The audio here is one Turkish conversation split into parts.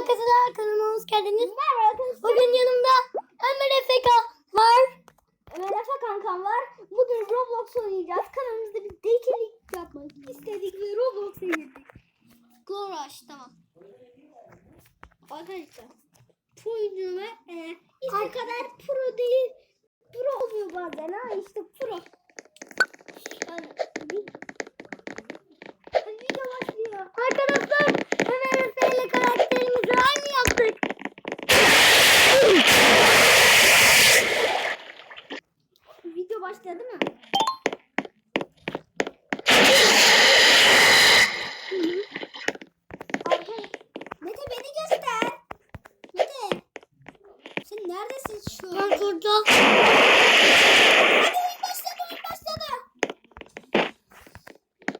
arkadaşlar kanalıma hoş geldiniz. Merhaba arkadaşlar. Bugün yanımda Ömer Efeka var. Ömer Efe kankam var. Bugün Roblox oynayacağız. Kanalımızda bir değişiklik yapmak istedik ve Roblox'a girdik. Gloraş tamam. Arkadaşlar pro yüzüme e, kadar pro değil. Pro oluyor bazen ha işte pro. Yani, bir... Hadi video başlıyor. Arkadaşlar Ömer Efe ile karakterimizi aynı yaptık. Video başladı mı? Arkadaşlar, Mete beni göster. Mete. Sen neredesin şu an? Ben burada. Hadi oyun başladı oyun başladı.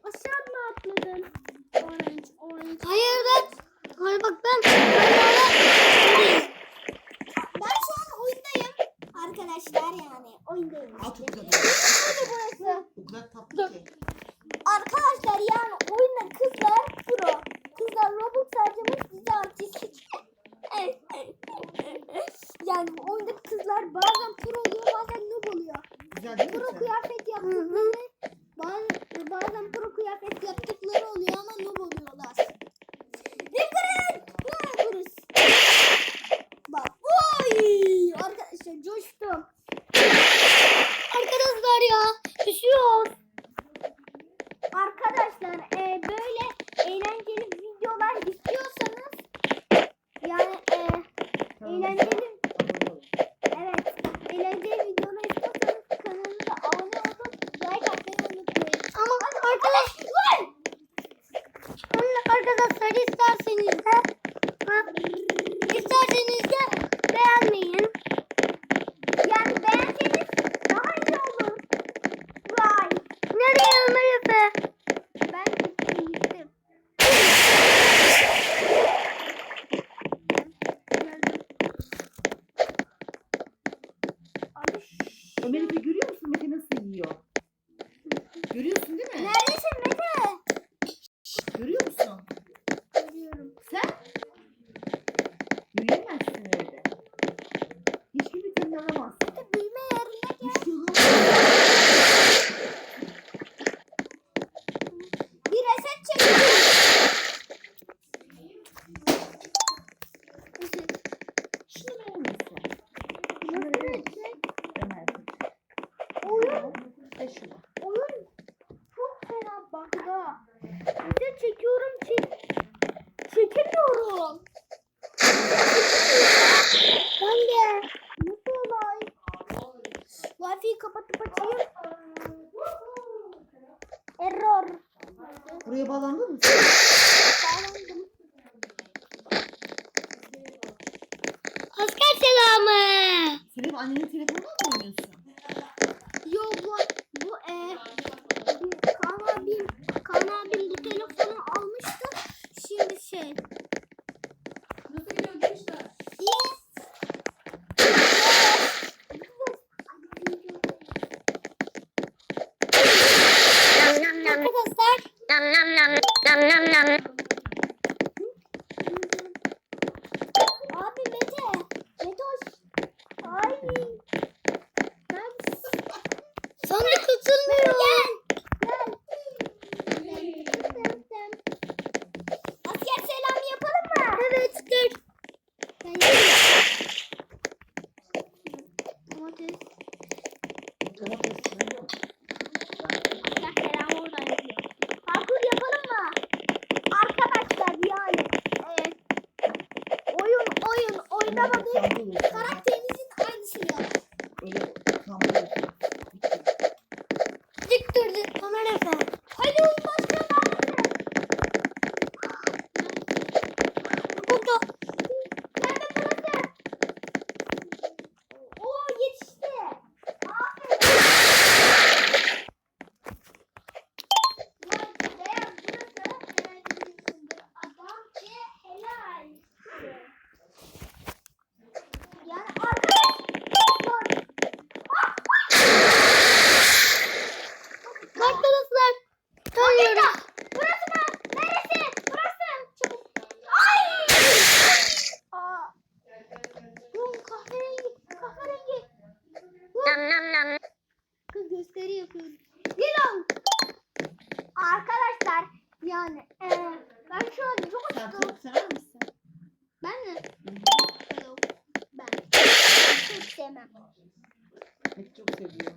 Aşağı mı atladın? Orange orange. Hayır ben. Hayır bak ben. Ben Ben şu an oyundayım. Arkadaşlar yani oyundayım. At işte. o kadar. Nerede burası? O kadar tatlı ki. Arkadaşlar yani oyunda kızlar pro. Kızlar Robux harcamış bize artistik. Yani bu oyunda kızlar bazen pro oluyor bazen noob oluyor. Güzel değil mi? Pro sen? kıyafet yaptıkları bazen, bazen pro kıyafet yaptıkları oluyor ama noob oluyorlar. Dikkat! Ne yapıyoruz? Bak. Oy! Arkadaşlar coştum. Arkadaşlar ya. Düşüyoruz. Arkadaşlar e, böyle eğlenceli videolar istiyorsanız yani e, eğlenceli evet eğlenceli videolar istiyorsanız kanalımıza abone olup like atmayı unutmayın. Ama arkadaşlar. Arkadaşlar isterseniz de ha, isterseniz de beğenmeyin. Yani beğenseniz daha iyi olur. Vay Nereye Ömer Efe? ben gittim gittim. Abi şşş. Ömer Efe görüyor musun Mete nasıl yiyor? Görüyorsun değil mi? Neredesin Mete? Görüyor musun? Görüyorum. Sen? Yürüyemezsin öyle. Hiç gibi seni alamazsın. Mete büyüme yerine gel. Hiç yolu Bir reset çekiyorum. Şunu verir misin? Şunu Nasıl verir misin? reset? Ömer Efe. Oyun, Ve şunu. oyun çok fena bug'da. Reset çekiyorum çek. Çekemiyorum. Ben de. Nasıl olay? Wi-Fi'yi kapatıp açayım. Error. Buraya bağlandın mı? Bağlandım. Asker selamı. Senin annenin telefonundan mı oynuyorsun? Arkadaşlar. Abi Mete. Mete hoş. Ay. Neredesin? Sana katılmıyor. Gel. கம்பு gösteri yapıyoruz. Nilon! Arkadaşlar yani e, ben şu an çok Sen açtım. çok sever misin? Ben mi? Yok. Ben. Çok sevmem. Peki çok seviyor.